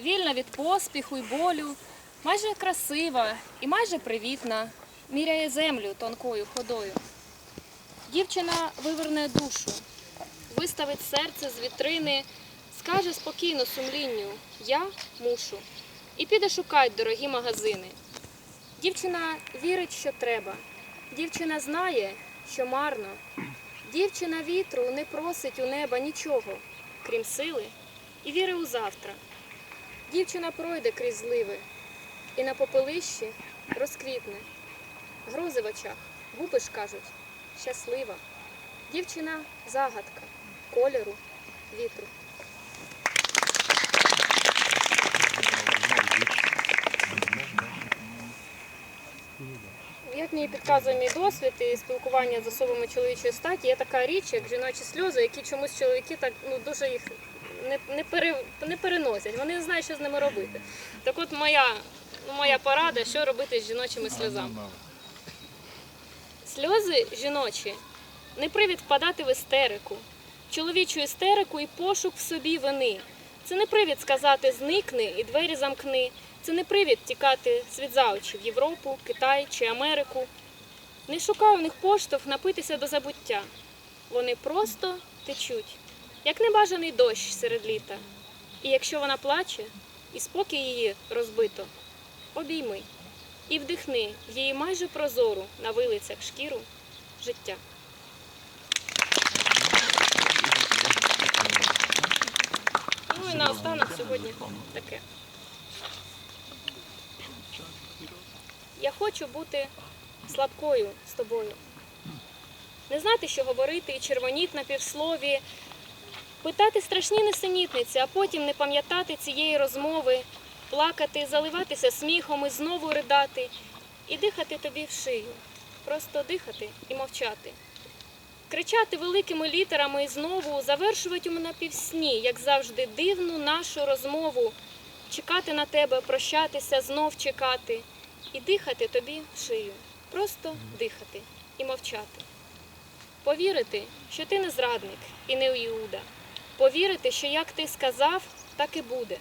вільна від поспіху й болю, майже красива і майже привітна, міряє землю тонкою ходою. Дівчина виверне душу, виставить серце з вітрини, скаже спокійно сумлінню Я мушу. І піде шукать дорогі магазини. Дівчина вірить, що треба. Дівчина знає, що марно. Дівчина вітру не просить у неба нічого, крім сили і віри у завтра. Дівчина пройде крізь зливи і на попелищі розквітне. Грози в очах, губи ж кажуть, щаслива. Дівчина загадка, кольору, вітру. Як мені підказує мій досвід і спілкування з особами чоловічої статі, є така річ, як жіночі сльози, які чомусь чоловіки так ну дуже їх не, не, пере, не переносять. Вони не знають, що з ними робити. Так от моя, моя порада, що робити з жіночими сльозами. Сльози жіночі не привід впадати в істерику, чоловічу істерику і пошук в собі вини. Це не привід сказати зникни і двері замкни. Це не привід тікати світ за очі в Європу, Китай чи Америку. Не шукай у них поштовх напитися до забуття. Вони просто течуть, як небажаний дощ серед літа. І якщо вона плаче, і спокій її розбито, обійми і вдихни в її майже прозору на вилицях шкіру життя. Ну і наостанок сьогодні таке. Я хочу бути слабкою з тобою. Не знати, що говорити, і червоніть на півслові, питати страшні несенітниці, а потім не пам'ятати цієї розмови, плакати, заливатися сміхом і знову ридати, і дихати тобі в шию, просто дихати і мовчати. Кричати великими літерами і знову завершувати у мене півсні, як завжди, дивну нашу розмову, чекати на тебе, прощатися, знов чекати, і дихати тобі в шию, просто дихати і мовчати. Повірити, що ти не зрадник і не Іуда. Повірити, що як ти сказав, так і буде.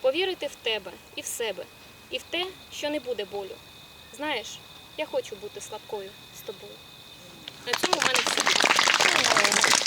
Повірити в тебе і в себе, і в те, що не буде болю. Знаєш, я хочу бути слабкою з тобою. На цьому в мене все.